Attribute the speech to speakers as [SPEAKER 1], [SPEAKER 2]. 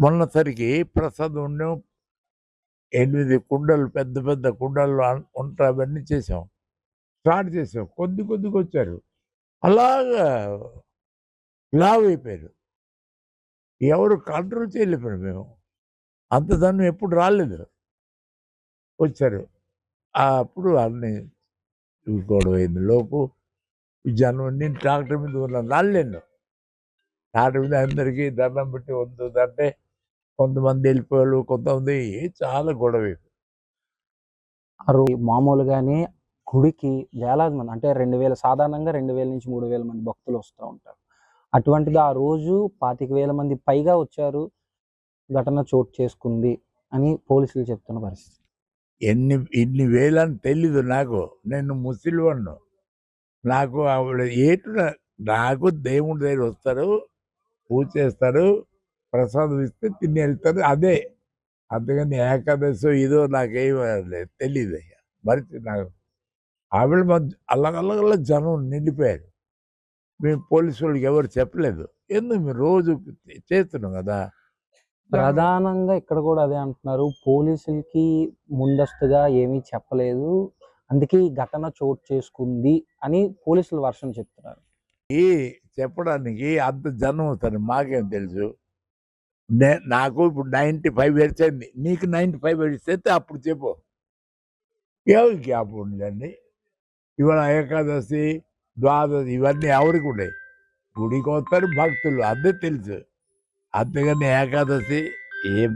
[SPEAKER 1] మొన్నసరికి ప్రసాదం ఉండే ఎనిమిది కుండలు పెద్ద పెద్ద కుండలు ఉంటా అవన్నీ చేసాం. స్టార్ట్ చేసాం. కొద్ది కొద్దిగా వచ్చారు అలాగా లావ్ అయిపోయారు. ఎవరు కంట్రోల్ చేయలేకపోయారు మేము. అంత దాన్ని ఎప్పుడు రాలేదు. వచ్చారు. అప్పుడు అన్ని చూసుకోవడం అయింది. లోపు ఈ జనం నేను ట్రాక్టర్ మీద ఉన్నాను రాలేను. ట్రాక్టర్ మీద అందరికీ దండం పెట్టి వద్దు అంటే కొంతమంది వెళ్ళిపోయారు కొంతమంది చాలా గొడవ.
[SPEAKER 2] మామూలుగానే గుడికి వేలాది మంది అంటే రెండు వేల సాధారణంగా రెండు వేల నుంచి మూడు వేల మంది భక్తులు వస్తూ ఉంటారు. అటువంటిది ఆ రోజు పాతిక వేల మంది పైగా వచ్చారు ఘటన చోటు చేసుకుంది అని పోలీసులు చెప్తున్న పరిస్థితి.
[SPEAKER 1] ఎన్ని ఇన్ని వేలని తెలీదు నాకు. నేను ముసలివాడిను. నాకు ఆవిడ ఏటు నాకు దేవుడి దగ్గర వస్తారు పూజ చేస్తారు ప్రసాదం ఇస్తే తిని వెళ్తారు అదే అంతేగాని ఏకాదశి ఇదో నాకేం తెలియదు అయ్యా మరి నాకు ఆవిడ మధ్య అల్లగల్లగల్ల జనం నిండిపోయారు మేము పోలీసు వాళ్ళకి ఎవరు చెప్పలేదు ఎందుకు మేము రోజు చేస్తున్నాం కదా
[SPEAKER 2] ప్రధానంగా ఇక్కడ కూడా అదే అంటున్నారు పోలీసులకి ముందస్తుగా ఏమీ చెప్పలేదు అందుకే ఈ ఘటన చోటు చేసుకుంది అని పోలీసులు వర్షం చెప్తున్నారు
[SPEAKER 1] ఈ చెప్పడానికి అంత జనం వస్తారు మాకేం తెలుసు నే నాకు ఇప్పుడు నైంటీ ఫైవ్ ఇయర్స్ అయింది. నీకు నైంటీ ఫైవ్ ఇయర్స్ అయితే అప్పుడు చెప్పు. ఎవరికి అప్పుడు ఉందండి? ఇవాళ ఏకాదశి ద్వాదశి ఇవన్నీ ఎవరికి ఉన్నాయి గుడికి వస్తారు భక్తులు. అదే తెలుసు. అంతేగాని ఏకాదశి ఏం